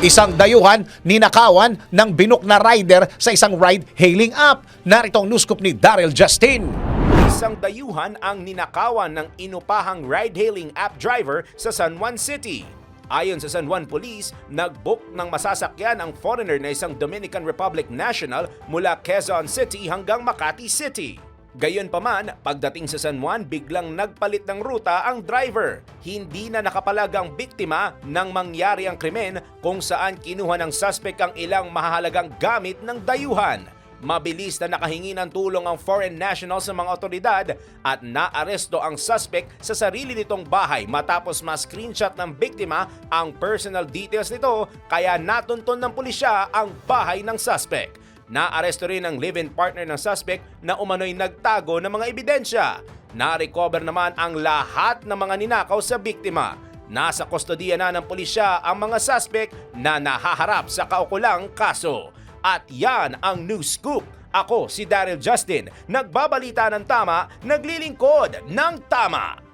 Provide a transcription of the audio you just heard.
Isang dayuhan ninakawan ng binok na rider sa isang ride-hailing app. Narito ang news scoop ni Daryl Justin. Isang dayuhan ang ninakawan ng inupahang ride-hailing app driver sa San Juan City. Ayon sa San Juan Police, nag-book ng masasakyan ang foreigner na isang Dominican Republic national mula Quezon City hanggang Makati City. Gayunpaman, pagdating sa San Juan, biglang nagpalit ng ruta ang driver. Hindi na nakapalag ang biktima nang mangyari ang krimen kung saan kinuha ng suspect ang ilang mahahalagang gamit ng dayuhan. Mabilis na nakahingi ng tulong ang foreign national sa mga otoridad at naaresto ang suspect sa sarili nitong bahay matapos ma-screenshot ng biktima ang personal details nito kaya natunton ng pulisya ang bahay ng suspect. Naaresto rin ang live-in partner ng suspect na umano'y nagtago ng mga ebidensya. Na-recover naman ang lahat ng mga ninakaw sa biktima. Nasa kustodiya na ng pulisya ang mga suspect na nahaharap sa kaukulang kaso. At yan ang news scoop. Ako si Daryl Justin, nagbabalita ng tama, naglilingkod ng tama.